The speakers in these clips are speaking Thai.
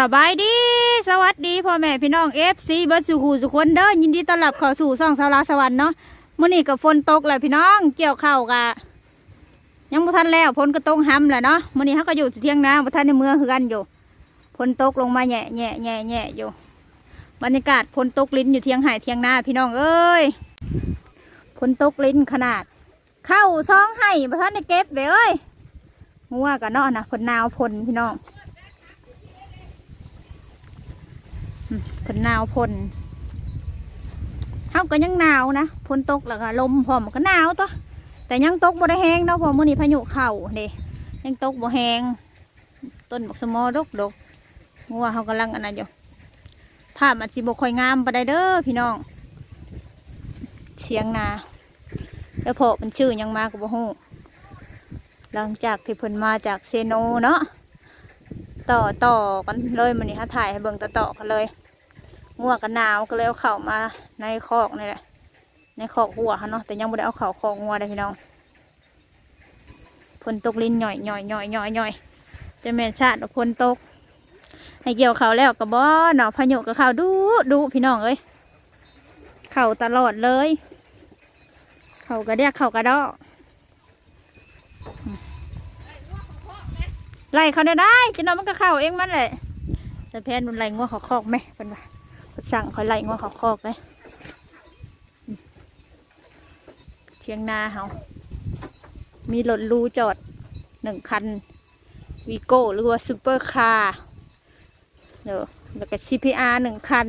สบายดี สวัสดีพ่อแม่พี่น้องเอฟซีเบิร์ดสุขูสุขคนเด้อยินดีต้อนรับเข้าสู่ซ่องสาวลาสวรรค์เนาะมื้อนี้กับฝนตกแหละพี่น้องเกี่ยวเข้ากะยังบ่ทันแล้วฝนก็ตกห้ำแหละเนาะมื้อนี้เฮาก็อยู่ที่เที่ยงนาบ่ทันในเมืองคือกันอยู่ฝนตกลงมาแหน่แหน่แหน่แหน่อยู่ บรรยากาศฝนตกลิ้นอยู่เที่ยงไห่เที่ยงนาพี่น้องเอ้ยฝนตกลิ้นขนาด เข้าซองไห่บ่ทันได้เก็บเด้อเอ้ยงัวกะเนาะนะฝนหนาวฝนพี่น้อง ฝนหนาวฝนเฮาก็ยังหนาวนะฝนตกแล้วก็ลมพร้อมก็หนาวตัวแต่ยังตกบ่ได้แห้งเนาะพอมื้อนี้พายุเข้าเด้ยังตกบ่แห้งต้นบักสมอดกดกงัวเฮากำลังอันนั้นอยู่ภาพมันสิบ่ค่อยงามปานใดเด้อพี่น้องเชียงนาแล้วพอมันชื่อยังมาก็บ่ฮู้หลังจากที่เพิ่นมาจากเซโนเนาะต่อต่อกันเลยมันนี่ฮะถ่ายให้เบิ่งต่อต่อกันเลย งัวกันหนาวก็เลยเอาเข่ามาในคอกนี่แหละ ในคอกหัวเขาเนาะแต่ยังไม่ได้เอาเข่าคอกงัวเลยพี่น้องฝนตกลิ้นหน่อยหน่อยหน่อยหน่อยหน่อยจะแม่นชาติฝนตก ให้เกี่ยวเขาแล้วกับบ่เนาะพายุกับเขาดูดูพี่น้องเอ้ยเข่าตลอดเลย เข่ากระเดียกเข่ากระดอกไล่เขาได้ได้จะนอนมันก็เข้าเองมันแหละแต่แพนมันไล่งัวเขาคอกไหมเป็นว่า สั่งเขาไล่งัวเขาคอกเลยอืมเทียงนาเขามีรถลูจอดหนึ่งคันวีโก้หรือว่าซูเปอร์คาร์เดี๋ยวแล้วก็ CPR หนึ่งคัน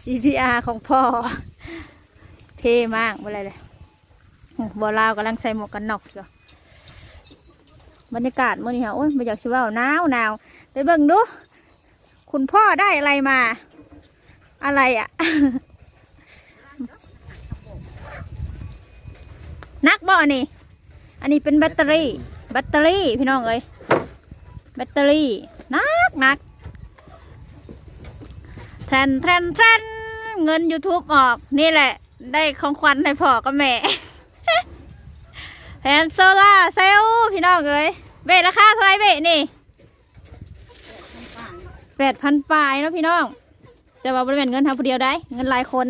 CPR ของพ่อ เท่มากอะไรเลยบัวลาวกำลังใส่หมวกกันน็อกอยู่บรรยากาศมื่อนี้ค่ะโอ้ยไม่อยากสิว่าหนาวหนาวไปเบิ่งดู คุณพ่อได้อะไรมา อะไรอะ่ะ นักบ่อนนี้อันนี้เป็นแบตเตอรี่ แบตเตอรี่พี่น้องเอ้ยแบตเตอรี่นักนักแทนแทนแทนเงิน YouTube ออกนี่แหละ ได้ของขวัญให้พ่อกับแม่แผนโซล่าเซลล์พี่น้องเอ้ยเบทราคาเท่าไรเบทนี่ แปดพันปลายเนาะพี่น้อง แต่ว่าบริเวณเงินทำผู้เดียวได้ เงินหลายคน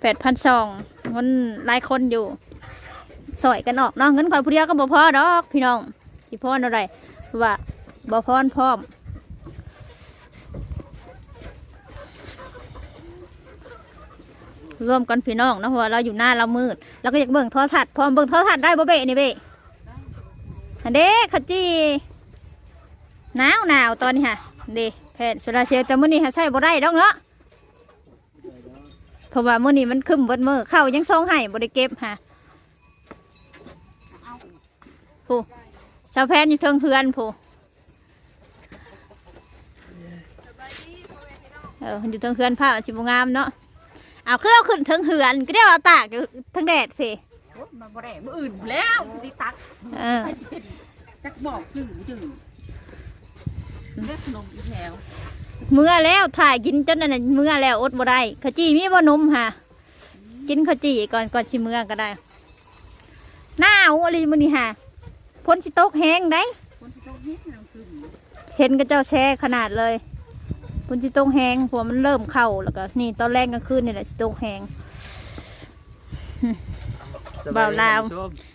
แปดพันสองเงินหลายคนอยู่สอยกันออกเนาะเงินคอยผู้เดียวก็บ่พอดอก พี่น้องที่พ่ออะไรว่าบ่พรพร้อมร่วมกันพี่น้องนะเพราะว่าเราอยู่หน้าเรามืดเราก็อยากเบิ่งโทรทัศน์พอเบิ่งโทรทัศน์ได้บ่เบะนี่เบะอันเด้ขจี หนาวหนาวตอนนี้ฮะเด้แผ่นโซลาร์เซลล์แต่มื้อนี้ฮะใช้บ่ได้ดอกเนาะเพราะว่ามื้อนี้มันคึมเบิดมื้อเข้ายังซองให้บ่ได้เก็บฮะผู้สาวแพนอยู่เทิงเฮือนผู้เอออยู่เทิงเฮือนผ้าสิบ่งามเนาะเอาเครื่องขึ้นถึงเหือนก็ได้เอาตากอยู่ทั้งแดดเพโอ๊ยมาบ่ได้มืออื่นแล้วติตักเออจักบอกจืดจืด เล็กนมอีกแล้วเมื่อแล้วถ่ายกินจนนั่นนะเมื่อแล้วอดบ่ได้ขจีมีบ่นมค่ะ กินขจีก่อนก่อนสิเมื่อก็ได้ หน้าวอะไรมื้อนี้ค่ะพ้นสิตกแห้งได้ คนที่ต้องเฮ็ดน้ำขึ้นเห็นกับเจ้าแช่ขนาดเลยพ้นสิตกแห้งหัวมันเริ่มเข้าแล้วก็นี่ตอนแรกกลางคืนนี่แหละสิตกแห้งเบาลาว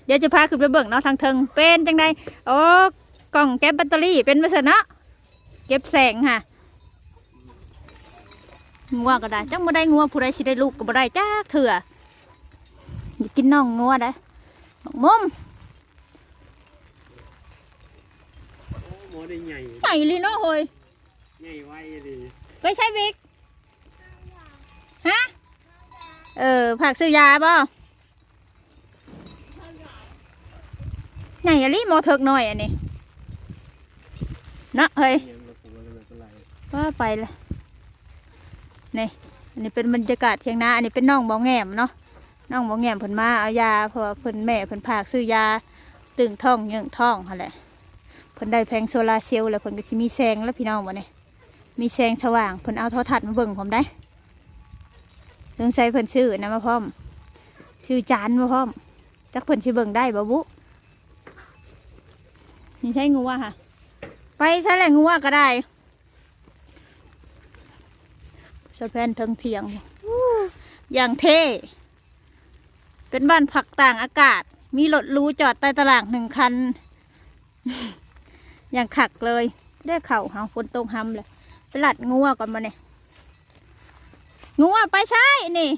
เดี๋ยวจะพาขึ้นไปเบิ่งเนาะทางเทิงเป็นจังไดโอ้กล่องเก็บแบตเตอรี่เป็นวัสนะ เก็บแสงค่ะงัวก็ได้จังบ่ได้งัวผู้ใดสิได้ลูกก็บ่ได้จ้าเถื่ออย่ากินน่องงัวได้บักมุมหมอได้ใหญ่ใหญ่เลยเนาะโหยใหญ่ไว้เลยไปใช้วิกฮะเออผักซื้อยาบ่ใหญ่อะลิมอเถิกหน่อยอันนี้เนาะเฮ้ย ว่าไปลยนี่อันนี้เป็นบรรยากาศเทียงนา อันนี้เป็นน้องบองแงมเนาะน้องบองแงมเพิ่นมาเอายาเพราะว่าเพิ่นแม่เพิ่นพากซื้อยาตึงท้องยื่องท้องหั่นแหละเพิ่นได้แพงโซลาเซลล์แล้วเพิ่นก็สิมีแสงแล้วพี่น้องบ่เนี่ยมีแสงสว่างเพิ่นเอาทรทัศน์มาเบิ่งผมได้เรื่องใช้เพิ่นชื่อนะมาพร้อม ชื่อจานมาพร้อมจักเพิ่นสิเบิ่งได้บ่บุนี่ใช่งูว่ะค่ะ ไปใช้แหล่งงัวก็ได้ สะแพนเทิงเทียงอย่างเท่ เป็นบ้านผักต่างอากาศ มีรถรูจอดใต้ตลาดหนึ่งคัน อย่างขักเลย ได้เข่าหาฝนตกหำเลยไปหลัดงัวก่อนมาเนี่ยงัวไปใช่นี่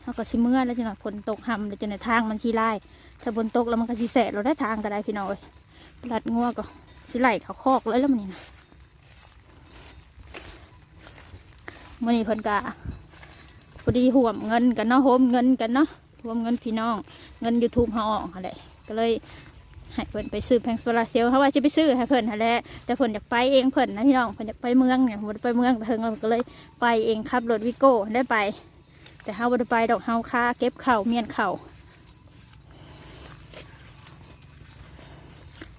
เขาก็สิเมื่อแล้วจังหน่อยฝนตกหำแล้วจังในทางมันชีไล่ถ้าฝนตกแล้วมันก็สิแสะเราได้ทางก็ได้พี่น้อยไปหลัดงัวก็สิไหลเขาคอกเลยแล้วมันนี่นะ มันนี่เพิ่นกะพอดีห่วมเงินกันเนาะโฮมเงินกันเนาะรวมเงินพี่น้อง เงิน YouTube เขาออกอะไรก็เลยให้เพิ่นไปซื้อแผงโซลาร์เซลล์เขาว่าจะไปซื้อให้เพิ่นหั่นแหละแต่เพิ่นอยากไปเองเพิ่นนะพี่น้องเพิ่นอยากไปเมืองเนี่ยบ่ได้ไปเมืองเพิ่นก็เลยไปเองขับรถวิโก้ได้ไป แต่เฮาบ่ได้ไปดอกเฮาค่าเก็บเข่าเมียนเข่า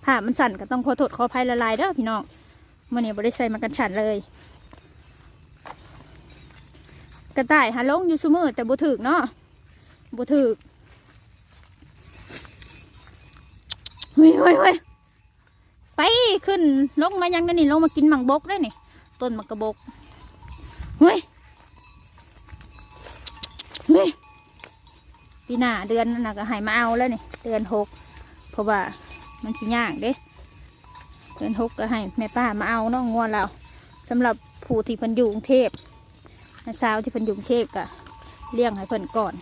ผ้ามันสั่นก็ต้องขอโทษขออภัยละลายเด้อพี่น้องมื้อนี้บ่ได้ใส่มากันฉันเลย กระต่ายหาลงอยู่ซุมือแต่บ่ถึกเนาะบ่ถึกเฮ้ยเฮ้ยเฮ้ยไปขึ้นลงมายังนั่นนี่ลงมากินหมังบกได้นี่ต้นมักกระบกเฮ้ยเฮ้ยปีหน้าเดือนนั่ะก็หายมาเอาแล้วนี่เดือนหกเพราะว่ามันสิยากเด้เดือนหกก็ให้แม่ป้ามาเอาเน้องงัวเราสำหรับผู้ที่พิ่นอยู่กรุงเทพ น้าสาวที่เพิ่นอยู่กรุงเทพก็เลี้ยงให้เพิ่นก่อน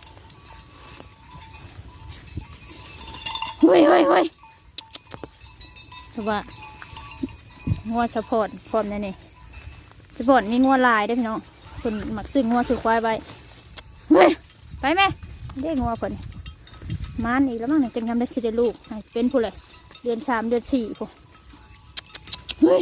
เฮ้ยเฮ้ยเฮ้ยแต่ว่างัวสะพอนพร้อมแน่นี่สะพอนนี่งัวลายได้พี่น้องคนหมักซื้องัวซื้อควายไปเฮ้ยไปแม่ได้งัวเพิ่นมานอีกแล้วมั้งเนี่ยจังงามได้สิได้ลูกเป็นผู้เลยเดือนสามเดือนสี่ผู้เฮ้ย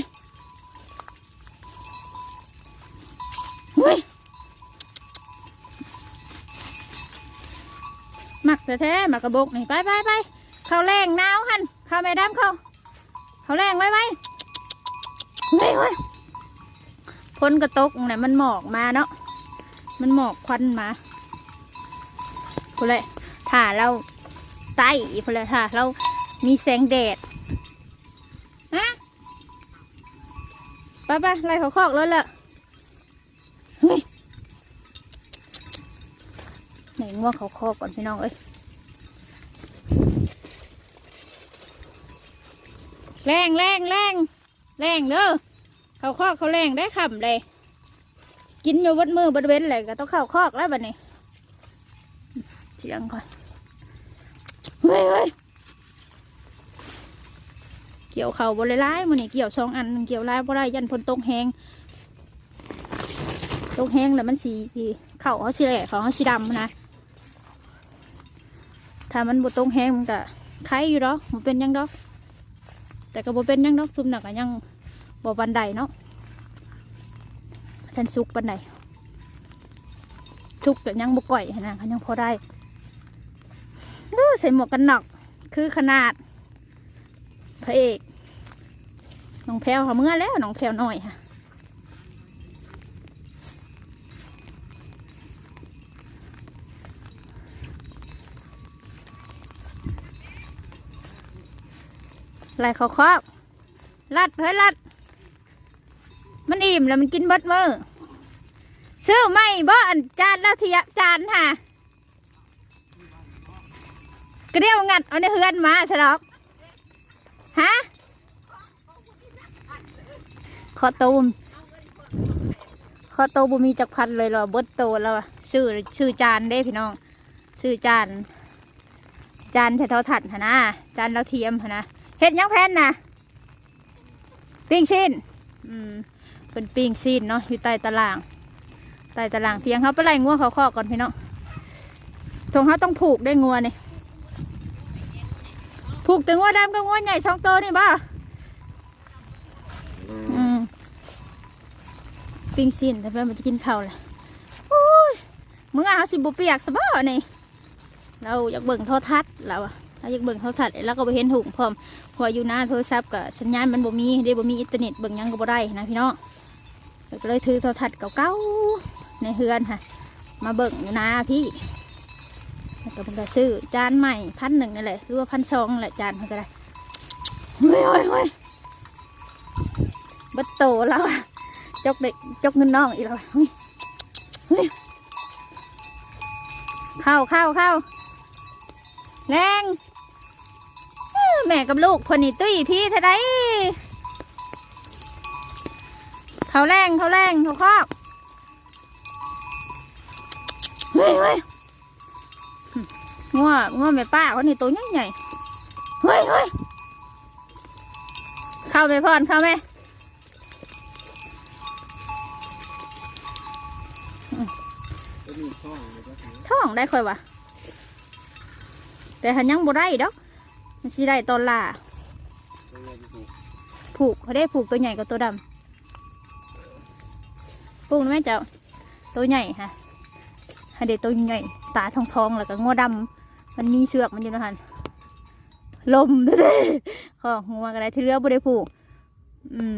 แท้ๆหมักกระบอกนี่ไปไปไปเข้าแรงหนาวหันเข้าแม่ดำเข้าเขาแรงไว้ไว้เฮ้ยเว้ยพ้นกระตกเนี่ยมันหมอกมาเนาะมันหมอกควันมาพูเลยถ้าเราไต้พูเลยถ้าเรามีแสงแดดนะไปไปไล่เขาคอกเลยละเฮ้ยไหนง่วงเขาคอกก่อนพี่น้องเอ้ย แรงแรงแรงแรงเด้อเขาคอกเขาแรงได้ขำเลย กินอยู่บดมือบดเว้นเลยก็ต้องเข้าคอกแล้วบัดนี้เสียงก่อนเฮ้ยเฮ้ยเกี่ยวเข่าบริร้ายมันนี่เกี่ยวสองอันเกี่ยวลายบริยันพนตกแหงตกแหงแล้วมันสีเข่าเขาสีแหลกเขาเขาสีดำนะถ้ามันบดตกแหงมันก็ไข่อยู่ดอมันเป็นยังดอก แต่ก็บ่เป็นยังนกซุ่มหนักก็ยังบ่บันไดเนาะฉันซุกบันไดซุกแต่ยังบ่ก่อยหั้นะเขายังพอได้ใส่หมวกกันหน็อกคือขนาดพระเอกน้องแพลวเขาเมื่อแล้วน้องแพลวน้อยค่ะ ไล่เขาครอกลัดเฮ้ยลัด มันอิ่มแล้วมันกินเบิดมือซื้อไม่บ่อันจานแล้วเทียจานค่ะกระเดียวงัดเอาในเฮือนมาสลอกฮะขอตูมขอตูบุมีจักพันเลยเหรอเบิดโตแล้วอะชื่อชื่อจานเด้พี่น้องชื่อจานจานแถวถัดหนนะจานเราเทียมนะ เฮ็ดยังแพนน่ะ ปิ้งชิ้นอืมเป็นปิ้งซีนเนาะอยู่ใต้ตาราง ใต้ตารางเทียงเขาไปไล่งัวเขาคอกก่อนพี่น้องทงเขาต้องผูกได้งัวนี่ผูกแต่งัวดำกับงัวใหญ่ช่องโตนี่บ้าอืมปิ้งซีนแต่เพื่อนมันจะกินข้าวเลยมึงเอาสิบุเปียกสบ้านี่เราอยากเบิ่งโทรทัศน์เราอะาอยากเบิ่งโทรทัศน์แล้วก็ไปเห็นถุงพร้อมพออยู่หน้าโทรศัพท์กับสัญญาณมันบ่มีได้บ่มีอินเทอร์เน็ตเบิ่งยังก็บ่ได้นะพี่น้องก็เลยถือโทรทัศน์เก่าๆในเฮือนค่ะ มาเบิ่งอยู่นะพี่แล้วก็มันก็ซื้อจานใหม่พันหนึ่งนี่แหละหรือว่าพันสองแหละจานมันก็ได้เฮ้ยเฮ้ยเฮ้ยบัดโตแล้วอะจกเด็กจกเงินน้องอีกแล้วเฮ้ยเฮ้ยเข้าเข้าเข้าแรง แม่กับลูกคนนี้ตุ้ยพี่เท่าไดเขาแรงเขาแรงเขาครอบเฮ้ยเฮ้ยงัวงัวแม่ป้าคนนี้ตัวใหญ่ใหญ่เฮ้ยเฮ้ยเข้าไปพอนเข้าไหมก็มีช่องเลยก็คือท้องได้ค่อยวะแต่หันยังบ่ได้ดอก มันสิได้ตอนล่าตัวเงินถูกผูกเขาได้ผูกตัวใหญ่กับตัวดำผูกนะแม่เจ้า ตัวใหญ่ฮะให้เด็กตัวใหญ่ ตาทองทองๆแล้วก็งอดำมันมีเสือกมันอยู่นะฮันลมเด้ข้อหัวกันได้ที่เรือบ่ได้ผูก อืม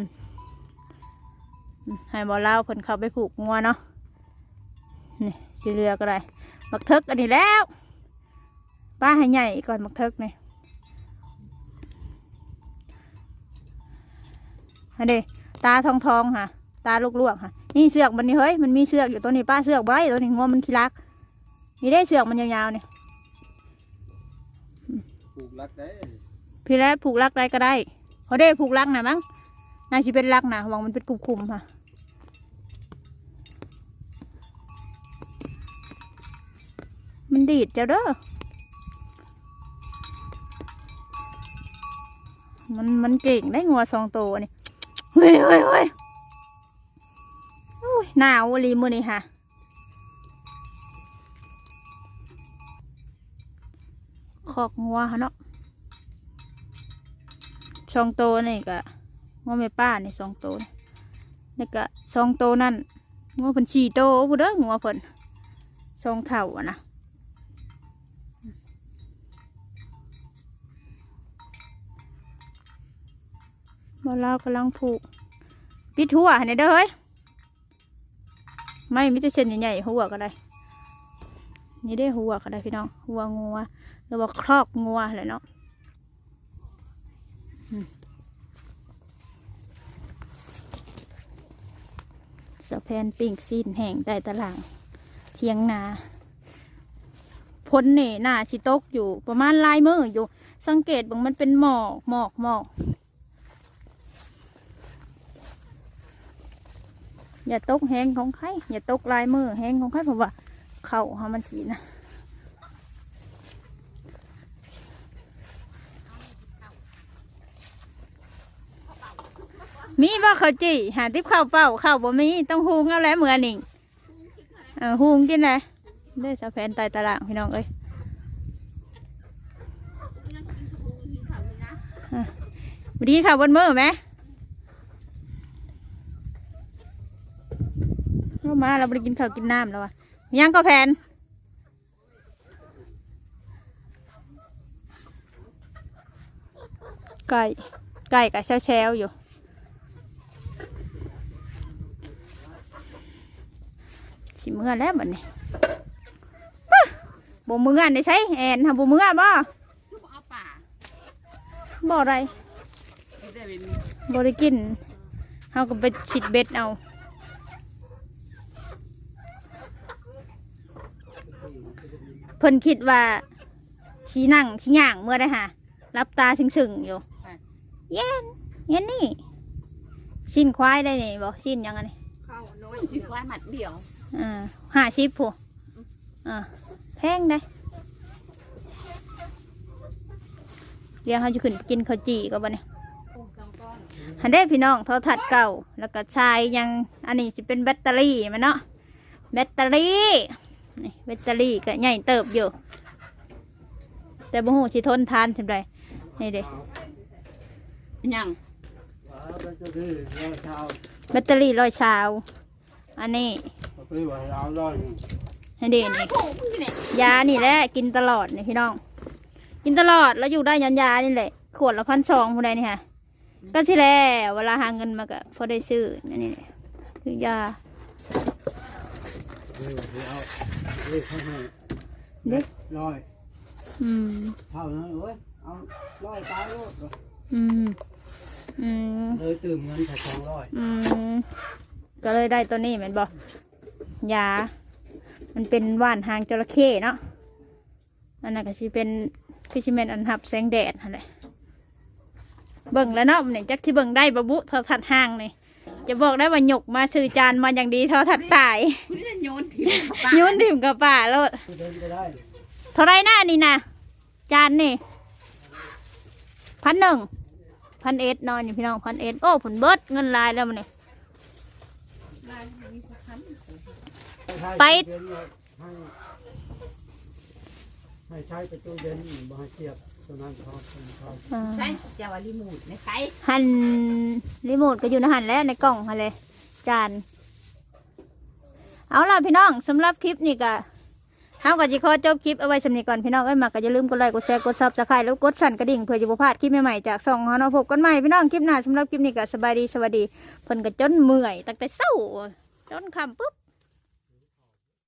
ให้บอเล่าเพิ่นเขาไปผูกงัวเนาะ นี่ที่เรือก็ได้มักเทิกอันนี้แล้ว ป้าให้ใหญ่ก่อนมักเทิกนี่ อันเดตาทองทองๆค่ะ ตาลูกลวกๆค่ะ นี่เสือกมันนี่เฮ้ย มันมีเสือกอยู่ตัวนี้ป้าเสือกไว้ตัวนี้งัวมันขี้รัก นี่ได้เสือกมันยาวๆนี่ถูกรักได้พี่แล้วผูกรักอะไรก็ได้เขาได้ผูกรักนะมั้งน่าจะเป็นรักนะหวังมันเป็นกลุ่มๆค่ะมันดีดเจ้าเด้อ มันมันเก่งได้งัวสองตัวนี่ เฮ้ยเฮ้ยเฮ้ยหนาวลีมือนี่ค่ะคอกงัวค่ะเนาะสองโตนี่ก็งัวแม่ป้านี่สองโตนี่ก็สองโตนั่นงัวเพิ่นสี่ตัวผู้เด้องัวเพิ่นสองเท่าอะนะ มาเรากำลังผูกปิดหัวเนี่ยเด้อเฮ้ยไม่มิตรเชนใหญ่ๆหัวก็ได้นี่ได้หัวก็ได้พี่น้องหัวงัวหรือว่าครอกงัวเลยเนาะสะแพนปิ่งซีนแห่งได้ตารางเทียงนาพ้นนี่หน้าสิตกอยู่ประมาณลายมืออยู่ สังเกตบางมันเป็นหมอกหมอกหมอก อย่าตกแห้งของใครอย่าตกลายมือแห้งของใครเพราะว่า เข่าหามันสีนะมีบ่าเขาจีหาทิพข้าวเป่าข้าวบ่มีต้องหุงเอาแล้วเหมือนนี่เออหุงกินเลยได้สะแพนตายตารางพี่น้องเอ้ยวันนี้ข้าวบนมือไหม เรามาเราไปกินข้าวกินน้ำแล้ววะยังก็แพนไก่ไก่กับแช่วๆอยู่สิเมื่อแล้วบัดนี้ป่ะบ่เมื่อได้ใช้แอนทำบ่เมื่อบ่บ่เอาป่บ่อะไรไม่ได้เป็นบ่ได้กินเฮาก็ไปฉิดเบ็ดเอา เพิ่นคิดว่าชี้นั่งชี้ย่างเมื่อได้หะรับตาชึงๆอยู่ เย็นเย็นนี่ ชิ้นควายได้นี่บอกชิ้นยังไงนี่ข้าวน้อยสิควายหมัดเดียวอ่าห้าชิปผู้อ่าแพงได้เดี๋ยวเขาจะขึ้นไปกินข้าวจี่ก็บ่เนี่ยโอ้สองก้อนหันได้พี่น้องโทรทัศน์เก่า แล้วก็ชายยังอันนี้จะเป็นแบตเตอรี่มันเนาะแบตเตอรี่ นี่แบตเตอรี่ก็ใหญ่เติบอยู่ แต่บ่ฮู้สิทนทานเท่าใดนี่เด้ยังว้าวเป็นเจ้าที่ร้อยเท้าแบตเตอรี่ร้อยชาว อันนี้เอาไปไว้เอาร้อยให้เด้นี่โอ้มึงเนี่ยานี่แหละกินตลอดนี่พี่น้อง กินตลอดแล้วอยู่ได้ยันยานี่แหละ ขวดละพันสองผู้ใดนี่ค่ะ ก็ที่แล้วเวลาหาเงินมาก็พอได้ซื้อนนี่แหละซื้อยา เอาเลขเข้าให้เด็ก ร้อยอืม เท่านั้นเว้ยเอาร้อยตายโลดอืม อืม เลยตื่มเงินแค่สองร้อยอืม ก็เลยได้ตัวนี้แม่นบ่ยา มันเป็นว่านหางจระเข้เนาะ อันนั้นก็สิเป็นคือสิแม่นอันหับแสงแดดนั่นแหละเบิ่งแล้วเนาะมันนี่จักที่เบิ่งได้บะบุโทอทัดห้างนี่ จะบอกได้ว่าหยกมาซื้อจานมาอย่างดีโทอทัดตาย คุณนี่จะโยนถิ่นเข้าปากโยุ่นถิ่มกับป่าแล้วเดินก็ได้เท่าไรหน้านี่นะจานนี่พันหนึ่งพันเอ็ดนอนนี่พี่น้องพันเอ็ดโอ้ผลเบิดเงินลายแล้วมันนี่ ลายมีสักครั้งไป ให้ให้ใช้ไปตู้เย็นบ่ให้เทียบ ตัวนั้นเขาเขาอ่าใช่เจ้าว่ารีโมูทในใครหันรีโมทก็อยู่ในหันแล้วในกล่องหันเลยจาน เอาล่ะพี่น้องสำหรับคลิปนี้ก็เฮาก็จะขอจบคลิปเอาไว้สำนี้ก่อนพี่น้องเอ้ยมาก็อย่าลืมกดไลค์กดแชร์กดซับสไครต์แล้วกดสั่นกระดิ่งเพื่อจะบ่พลาดคลิปใหม่ๆจากช่องเฮาเนาะพบกันใหม่พี่น้องคลิปหน้าสำหรับคลิปนี้ก็สบายดีสวัสดีเพิ่นก็จนเมื่อยตั้งแต่เช้าจนค่ำปุ๊บ